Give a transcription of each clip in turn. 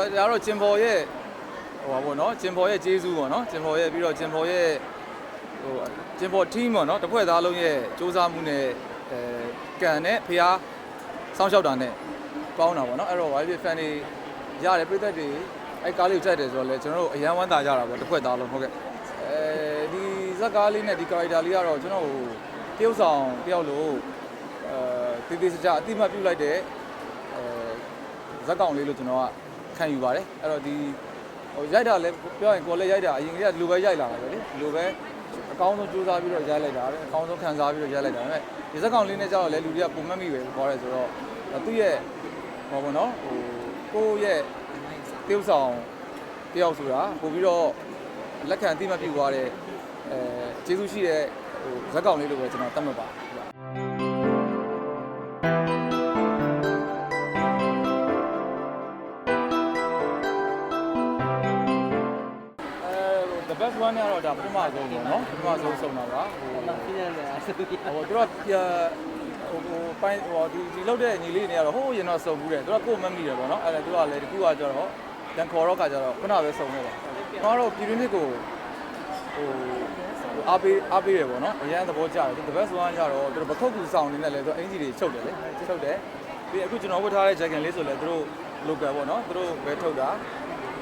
ဒါကတော့ဂျင်ဘော်ရဲ့ဟိုပါဘောနော်ဂျင်ဘော်ရဲ့ဂျေဇူးပေါ့နော်ဂျင်ဘော်ရဲ့ပြီးတော့ဂျင်ဘော်ရဲ့ဟိုဂျင်ဘော် team ပေါ့နော်တစ်ဖွဲ့သားလုံးရဲ့စူးစမ်းမှုနဲ့အဲကန်နဲ့ဖျားစောင့်ရှောက်တာနဲ့ပေါင်းတာပေါ့နော်အဲ့တော့ YB fan တွေရတယ်ပြည်သက်တွေအဲ့ကားလေးကိုကြိုက်တယ်ဆိုတော့လေကျွန်တော်တို့အရန်ဝမ်းသာကြတာပေါ့တစ်ဖွဲ့သားလုံးဟုတ်ကဲ့အဲဒီဇက်ကားလေးနဲ့ဒီ character လေးကတော့ကျွန်တော်ဟိုတရုပ်ဆောင်တယောက်လို့အဲတေးသေးစကြအတိမတ်ပြုတ်လိုက်တဲ့အဲဇက်ကောင်လေးလို့ကျွန်တော်က ခံယူပါတယ်အဲ့တော့ဒီဟိုရိုက်တာလည်းပြောရင်ကိုယ်လည်းရိုက်တာအရင်ကတည်းကဒီလိုပဲရိုက်လာတာပဲလေဒီလိုပဲအကောင်းဆုံးစူးစမ်းပြီးတော့ရိုက်လိုက်တာပဲအကောင်းဆုံးခံစားပြီးတော့ရိုက်လိုက်တာပဲဒီဇက်ကောင်လေးနဲ့ကျတော့လည်းလူတွေကပုံမှတ်မိပဲခေါ်ရဲဆိုတော့သူ့ရဲ့ဟောဘောနော်ဟိုကိုယ့်ရဲ့တယောက်ဆောင်တယောက်ဆိုတာပို့ပြီးတော့လက်ခံအသိမှတ်ပြုသွားတဲ့အဲကျေးဇူးရှိတဲ့ဟိုဇက်ကောင်လေးလို့ပဲကျွန်တော်သတ်မှတ်ပါတယ် the best one ကတော့ဒါပထမဆုံးပေါ့နော်ပထမဆုံးဆုံးတာပါဟိုပြည့်ရတယ်အဲ့ဒါဟိုသူတို့ပြဟိုဟိုပိုင်းဟိုဒီဒီလောက်တဲ့ညီလေးတွေကတော့ဟိုးရင်တော့စုံဘူးတယ်သူကကိုယ်မမိတယ်ပေါ့နော်အဲ့ဒါသူကလည်းဒီခုကကျတော့တန်ခေါ်တော့ကကျတော့ခုနပဲစုံနေတယ်ကျွန်တော်တို့ပြည်တွင်းနှစ်ကိုဟိုအားပေးအားပေးတယ်ပေါ့နော်အရန်သဘောကျတယ် the best one ကျတော့သူတို့ပခုတ်ကူဆောင်နေနဲ့လည်းသူအင်ဂျီတွေချုပ်တယ်လေချုပ်တယ်ပြီးအခုကျွန်တော်ဝတ်ထားတဲ့ jacket လေးဆိုလည်းသူတို့ local ပေါ့နော်သူတို့ပဲထုတ်တာ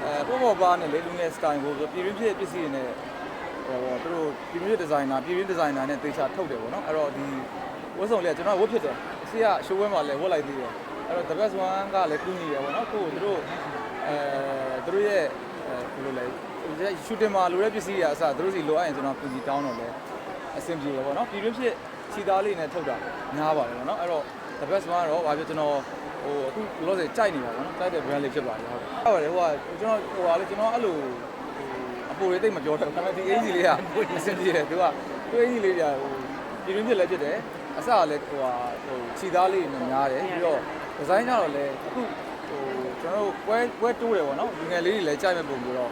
အဲပေါ်ပေါ်ပါနဲ့လေလူငယ် style ကိုပြည်တွင်းဖြစ်ပစ္စည်းတွေနဲ့ဟိုသူတို့ပြည်ပြည်ဒီဇိုင်နာပြည်ပြည်ဒီဇိုင်နာနဲ့သေချာထုတ်တယ်ပေါ့နော်အဲ့တော့ဒီဝတ်စုံလေးကကျွန်တော်ဝတ်ဖြစ်တယ်အစီကရှိုးဝဲမှာလည်းဝတ်လိုက်သေးတယ်အဲ့တော့ the best one ကလည်းကူးနေတယ်ပေါ့နော်ကိုယ်သူတို့အဲသူတို့ရဲ့အဲဘယ်လိုလဲရှူတင်မှာလိုတဲ့ပစ္စည်းတွေအစသူတို့စီလိုအပ်ရင်ကျွန်တော်ပူစီတောင်းတော့လဲအဆင်ပြေတယ်ပေါ့နော်ပြည်ပြည်ဖြစ်ခြေသားလေးနဲ့ထုတ်တာများပါတယ်ပေါ့နော်အဲ့တော့ the best one ကတော့ဘာဖြစ်ကျွန်တော် ဟိုအခုလောဆယ်ကြိုက်နေတာပေါ့နော်ကြိုက်တဲ့ brand လေးဖြစ်ပါတယ်ဟုတ်ဟုတ်ပါတယ်ဟိုကကျွန်တော်ဟိုကလေကျွန်တော်အဲ့လိုအပေါ်ရေးတိတ်မပြောတော့ဘူးဒါပေမဲ့ဒီအင်ဂျီလေးကအဆင်ပြေတယ်သူကသူ့အင်ဂျီလေးကဟိုပြည်တွင်းဖြစ်လည်းဖြစ်တယ်အစကလည်းဟိုဟာဟိုခြိသားလေးနဲ့များတယ်ပြီးတော့ဒီဇိုင်းကတော့လည်းအခုဟိုကျွန်တော်တို့ပွဲပွဲတိုးတယ်ပေါ့နော်လူငယ်လေးတွေလည်းကြိုက်မဲ့ပုံပြီးတော့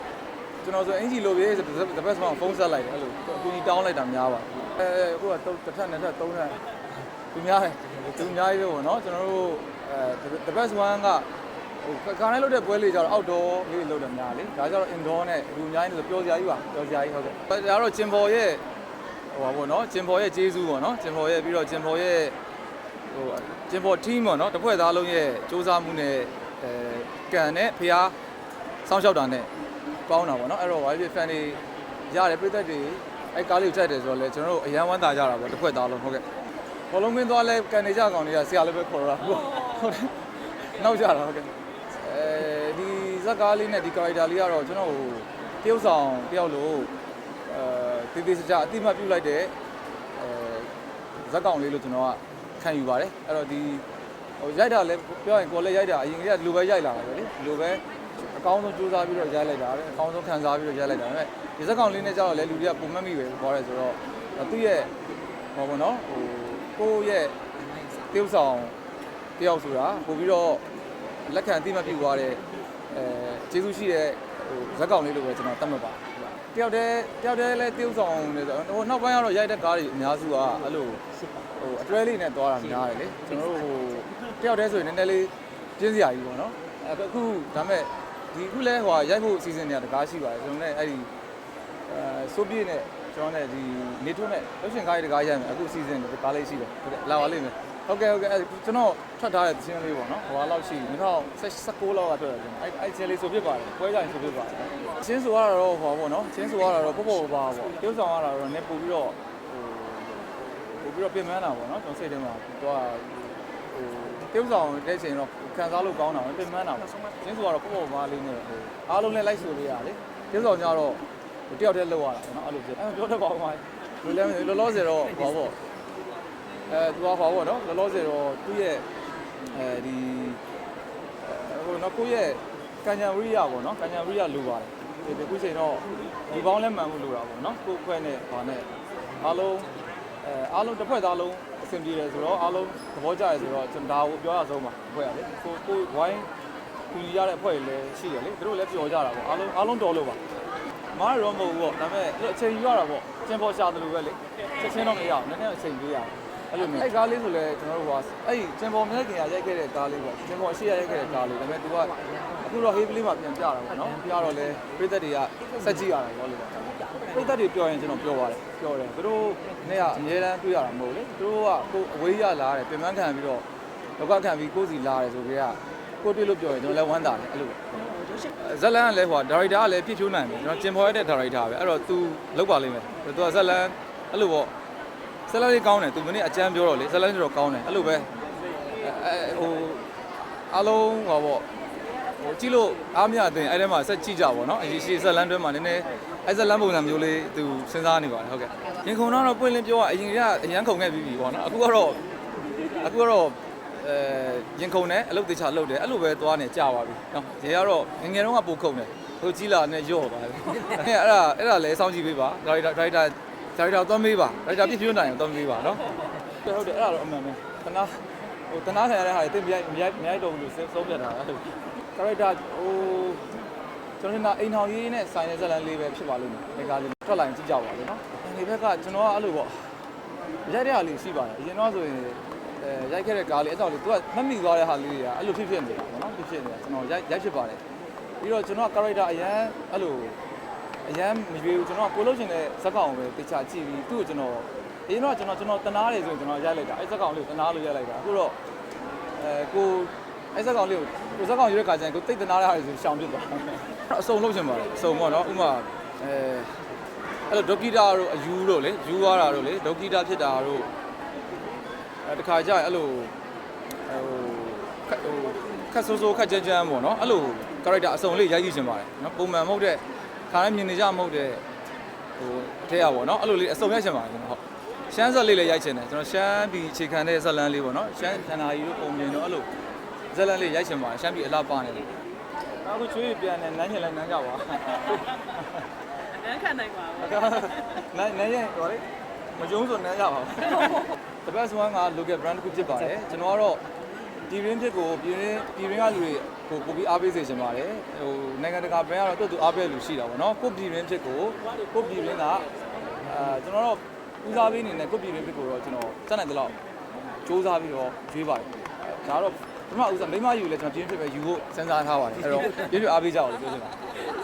ကျွန်တော်ဆိုအင်ဂျီလိုပြေးဆိုတပတ်စမောင်ဖုန်းဆက်လိုက်တယ်အဲ့လိုအကူကြီးတောင်းလိုက်တာများပါအဲအခုကတစ်ထက်နှစ်ထက်သုံးထက်သူများတယ်သူအများကြီးပဲပေါ့နော်ကျွန်တော်တို့ အဲတပတ်စ one ကဟိုကာနဲ့လုပ်တဲ့ပွဲလေးကျတော့ outdoor လေးလုပ်တယ်များလေဒါကျတော့ indoor နဲ့လူအများကြီးဆိုပျော်စရာကြီးပါပျော်စရာကြီးဟုတ်ကဲ့ဒါကတော့ဂျင်ဘော်ရဲ့ဟိုပါဘောနော်ဂျင်ဘော်ရဲ့ဂျေဇူးပေါ့နော်ဂျင်ဘော်ရဲ့ပြီးတော့ဂျင်ဘော်ရဲ့ဟိုဂျင်ဘော် team ပေါ့နော်တစ်ဖွဲ့သားလုံးရဲ့စူးစမ်းမှုနဲ့အဲကန်နဲ့ဖျားစောင့်ရှောက်တာနဲ့ပေါင်းတာပေါ့နော်အဲ့တော့ YB fan တွေရတယ်ပြည်သက်တွေအဲ့ကားလေးကိုကြိုက်တယ်ဆိုတော့လေကျွန်တော်တို့အရန်ဝမ်းသာကြတာပေါ့တစ်ဖွဲ့သားလုံးဟုတ်ကဲ့ဘောလုံးမင်းသွားလဲကန်နေကြကောင်တွေကဆရာလည်းပဲခေါ်တော့တာ ဟုတ်တယ်နောက်ကြတာဟုတ်ကဲ့အဲဒီဇက်ကားလေးနဲ့ဒီ character လေးကတော့ကျွန်တော်ဟိုတရုပ်ဆောင်တယောက်လို့အဲတေးသေးစကြအတိမတ်ပြုတ်လိုက်တဲ့အဲဇက်ကောင်လေးလို့ကျွန်တော်ကခံယူပါတယ်အဲ့တော့ဒီဟိုရိုက်တာလည်းပြောရင်ကိုယ်လည်းရိုက်တာအရင်ကတည်းကဒီလိုပဲရိုက်လာတာပဲလေဒီလိုပဲအကောင်းဆုံးစူးစမ်းပြီးတော့ရိုက်လိုက်တာပဲအကောင်းဆုံးခံစားပြီးတော့ရိုက်လိုက်တာပဲဒီဇက်ကောင်လေးနဲ့ကျတော့လည်းလူတွေကပုံမှတ်မိပဲခေါ်ရဲဆိုတော့သူ့ရဲ့ဟောဘောနော်ဟိုကိုယ့်ရဲ့တရုပ်ဆောင် တယောက်ဆိုတာပို့ပြီးတော့လက်ခံအသိမှတ်ပြုသွားတဲ့အဲကျေးဇူးရှိတဲ့ဟိုဇက်ကောင်လေးလို့ပဲကျွန်တော်သတ်မှတ်ပါတယ်တယောက်တည်းတယောက်တည်းလဲတယောက်ဆောင်နေဆိုဟိုနောက်ပိုင်းကတော့ရိုက်တဲ့ကားတွေအများစုကအဲ့လိုဟိုအတွဲလေးနဲ့သွားတာများတယ်လေကျွန်တော်တို့ဟိုတယောက်တည်းဆိုရင်နည်းနည်းလေးပြင်းစရာကြီးပေါ့နော်အခုဒါမဲ့ဒီခုလဲဟိုရိုက်ဖို့အစီအစဉ်တွေကတကားရှိပါတယ်ကျွန်တော်လည်းအဲ့ဒီအဲစိုးပြေးနဲ့ကျွန်တော်နဲ့ဒီနေထွန်းနဲ့လှရှင်ကားတွေတကားရိုက်မယ်အခုအစီအစဉ်တကားလေးရှိတယ်ဟုတ်ကဲ့လာပါလိမ့်မယ် ဟုတ်ကဲ့ဟုတ်ကဲ့အဲ့ကျွန်တော်ထွက်ထားတဲ့သင်းလေးပေါ့နော်ဟိုလောက်ရှိ2016လောက်ကထွက်တာကျွန်တော်အဲ့အဲ့ချင်းလေးဆိုဖြစ်ပါတယ်ပွဲကြရင်ဆိုဖြစ်ပါတယ်ချင်းဆိုရတာတော့ဟောပေါ့နော်ချင်းဆိုရတာတော့ပေါ့ပေါ့ပါပေါ့ပြုံးဆောင်ရတာတော့နည်းပို့ပြီးတော့ဟိုပို့ပြီးတော့ပြင်ပန်းတာပေါ့နော်ကျွန်တော်စိတ်ထဲမှာတော့ဟိုပြုံးဆောင်တဲ့ချိန်တော့ခံစားလို့ကောင်းတာပဲပြင်ပန်းတာပေါ့ချင်းဆိုရတော့ပေါ့ပေါ့ပါလေးနဲ့ဟိုအားလုံးလည်းလိုက်ဆိုလေးရလေပြုံးဆောင်ကြတော့တယောက်တည်းလောက်ရတာပေါ့နော်အဲ့လိုဖြစ်အဲ့ပြောတတ်ပါဦးမှာလူလည်းလောလောဆယ်တော့ဟောပေါ့ အဲသူကဟောပေါ့နော်လောလောဆယ်တော့သူ့ရဲ့အဲဒီဟိုနော်ကိုယ့်ရဲ့ကညာဝိရိယပေါ့နော်ကညာဝိရိယလိုပါတယ်ဒီခုချိန်တော့ဒီပေါင်းလဲမှန်မှုလိုတာပေါ့နော်ကိုယ့်ခွဲနဲ့ဘာနဲ့အားလုံးအဲအားလုံးတစ်ဖွဲ့သားလုံးအဆင်ပြေတယ်ဆိုတော့အားလုံးသဘောကျတယ်ဆိုတော့ကျွန်တော်ဒါကိုပြောရဆုံးပါအဖွဲ့ရလေကိုကိုဝိုင်းကူညီရတဲ့အဖွဲ့တွေလည်းရှိတယ်လေသူတို့လည်းပျော်ကြတာပေါ့အားလုံးအားလုံးတော်လို့ပါမားရောမဟုတ်ဘူးပေါ့ဒါပေမဲ့အချိန်ယူရတာပေါ့ကျင်ပေါ်ရှာတယ်လို့ပဲလေချက်ချင်းတော့မရအောင်နည်းနည်းအချိန်ပေးရအောင် အဲ့လိုမျိုးအဲ့ကားလေးဆိုလဲကျွန်တော်တို့ကအဲ့ကျင်ပေါ်မြက်ကင်ရရိုက်ခဲ့တဲ့ကားလေးပေါ့ကျင်ပေါ်အရှိရရိုက်ခဲ့တဲ့ကားလေးဒါပေမဲ့ तू ကအခုတော့ heavy လေးမှာပြန်ပြတာပေါ့နော်ပြတော့လဲပြည်သက်တွေကစက်ကြည့်ရတာရောလို့ပြည်သက်တွေပြောရင်ကျွန်တော်ပြောပါတယ်ပြောတယ်သူတို့နဲ့ကအများတန်းတွေ့ရတာမဟုတ်လေသူတို့ကကိုအဝေးရလာတယ်ပြင်ပန်းခံပြီးတော့လောကခံပြီးကိုယ်စီလာတယ်ဆိုကြကကိုတွေ့လို့ပြောရင်ကျွန်တော်လည်းဝမ်းသာတယ်အဲ့လိုဇက်လန်ကလည်းဟိုဒါရိုက်တာကလည်းပြည့်ဖြိုးနိုင်တယ်ကျွန်တော်ကျင်ပေါ်ရတဲ့ဒါရိုက်တာပဲအဲ့တော့ तू လောက်ပါလိမ့်မယ် तू ကဇက်လန်အဲ့လိုပေါ့ ဇက်လန်လေးကောင်းတယ်သူမနေ့အကြမ်းပြောတော့လေဇက်လန်လေးတော့ကောင်းတယ်အဲ့လိုပဲအဲဟိုအားလုံးဟောပေါ့ဟိုကြည့်လို့အားမရတဲ့အဲ့ထဲမှာဆက်ကြည့်ကြပါတော့အရေးရှိဇက်လန်တွဲမှာနည်းနည်းအဲ့ဇက်လန်ပုံစံမျိုးလေးသူစဉ်းစားနေပါတယ်ဟုတ်ကဲ့ရင်ခုန်တော့ပွင့်လင်းပြောရအရင်ကအရန်ခုန်ခဲ့ပြီးပြီပေါ့နော်အခုကတော့အခုကတော့အဲရင်ခုန်တယ်အလုပ်တေချာလုပ်တယ်အဲ့လိုပဲသွားနေကြပါပြီနော်ရေကတော့ငငယ်တုန်းကပိုခုန်တယ်ဟိုကြီးလာနဲ့ရော့ပါလေအဲ့ဒါအဲ့ဒါလည်းစောင့်ကြည့်ပေးပါဒါရိုက်တာဒါရိုက်တာ ဒါရိုက်တာသွားမေးပါဒါရိုက်တာပြည့်ပြည့်နိုင်အောင်သွားမေးပါနော်ဟုတ်တယ်အဲ့ဒါတော့အမှန်ပဲတနာဟိုတနာခံရတဲ့ဟာတွေတိတ်မရိုက်မရိုက်မရိုက်တော့ဘူးလို့ဆုံးဖြတ်တာအဲ့လိုဒါရိုက်တာဟိုကျွန်တော်ကအိမ်ထောင်ရေးနဲ့ဆိုင်တဲ့ဇက်လန်လေးပဲဖြစ်ပါလို့နေကားလေးထွက်လာရင်ကြည့်ကြပါလို့နော်ဒီဘက်ကကျွန်တော်ကအဲ့လိုပေါ့ရိုက်တဲ့ဟာလေးရှိပါတယ်အရင်တော့ဆိုရင်အဲရိုက်ခဲ့တဲ့ကားလေးအဲ့ကြောင့်လေသူကမမိသွားတဲ့ဟာလေးတွေကအဲ့လိုဖြစ်ဖြစ်နေတာပေါ့နော်ဖြစ်ဖြစ်နေတာကျွန်တော်ရိုက်ရိုက်ဖြစ်ပါတယ်ပြီးတော့ကျွန်တော်က character အရန်အဲ့လို အရန်မရွေးဘူးကျွန်တော်ကကိုလို့ချင်တဲ့ဇက်ကောင်ပဲတခြားကြည့်ပြီးသူ့ကိုကျွန်တော်အရင်တော့ကျွန်တော်ကျွန်တော်တနာတယ်ဆိုရင်ကျွန်တော်ရိုက်လိုက်တာအဲ့ဇက်ကောင်လေးကိုတနာလို့ရိုက်လိုက်တာအခုတော့အဲကိုအဲ့ဇက်ကောင်လေးကိုကိုဇက်ကောင်ရွေးခါကျရင်ကိုတိတ်တနာရတာဆိုရှောင်ပြစ်သွားတယ်အစုံလုပ်ချင်ပါတယ်အစုံပေါ့နော်ဥမာအဲအဲ့လိုဒေါကီတာတို့အယူတို့လေယူသွားတာတို့လေဒေါကီတာဖြစ်တာတို့အဲတခါကျရင်အဲ့လိုဟိုခက်ဟိုခက်ဆိုးဆိုးခက်ကြမ်းကြမ်းပေါ့နော်အဲ့လို character အစုံလေးရိုက်ကြည့်ချင်ပါတယ်နော်ပုံမှန်မဟုတ်တဲ့ ခါတိုင်းမြင်နေကြမဟုတ်တဲ့ဟိုအထက်ရပေါ့နော်အဲ့လိုလေးအစုံရိုက်ချင်ပါတယ်ကျွန်တော်ဟုတ်ရှမ်းဆက်လေးလည်းရိုက်ချင်တယ်ကျွန်တော်ရှမ်းပြည်ခြေခံတဲ့ဇက်လန်းလေးပေါ့နော်ရှမ်းဌာနာကြီးတို့ပုံမြင်တော့အဲ့လိုဇက်လန်းလေးရိုက်ချင်ပါတယ်ရှမ်းပြည်အလားပါနေတယ်အခုချွေးပြန်နေနန်းချင်လဲနန်းကြပါအန်းခံနိုင်ပါဘူးနန်းနန်းရင်ဟောလေမကျုံးဆိုနန်းကြပါဘူးတပတ်ဆိုက local brand တစ်ခုဖြစ်ပါတယ်ကျွန်တော်ကတော့ဒီရင်းဖြစ်ကိုပြည်ရင်းပြည်ရင်းကလူတွေ ကိုပို့ပြီးအားပေးစေချင်ပါတယ်ဟိုနိုင်ငံတကာ brand ကတော့သူ့သူအားပေးလူရှိတာပေါ့နော်ကိုပြည်ရင်းဖြစ်ကိုကိုပြည်ရင်းကအာကျွန်တော်တော့ဦးစားပေးနေနဲ့ကိုပြည်ရင်းဖြစ်ကိုတော့ကျွန်တော်စက်နိုင်တဲ့လောက်စူးစမ်းပြီးတော့ရွေးပါတယ်ဒါတော့ပထမဦးစားမိမယူလဲကျွန်တော်ပြည်ရင်းဖြစ်ပဲယူဖို့စဉ်းစားထားပါတယ်အဲ့တော့ပြည့်ပြည့်အားပေးကြအောင်လို့ပြောချင်ပါတယ်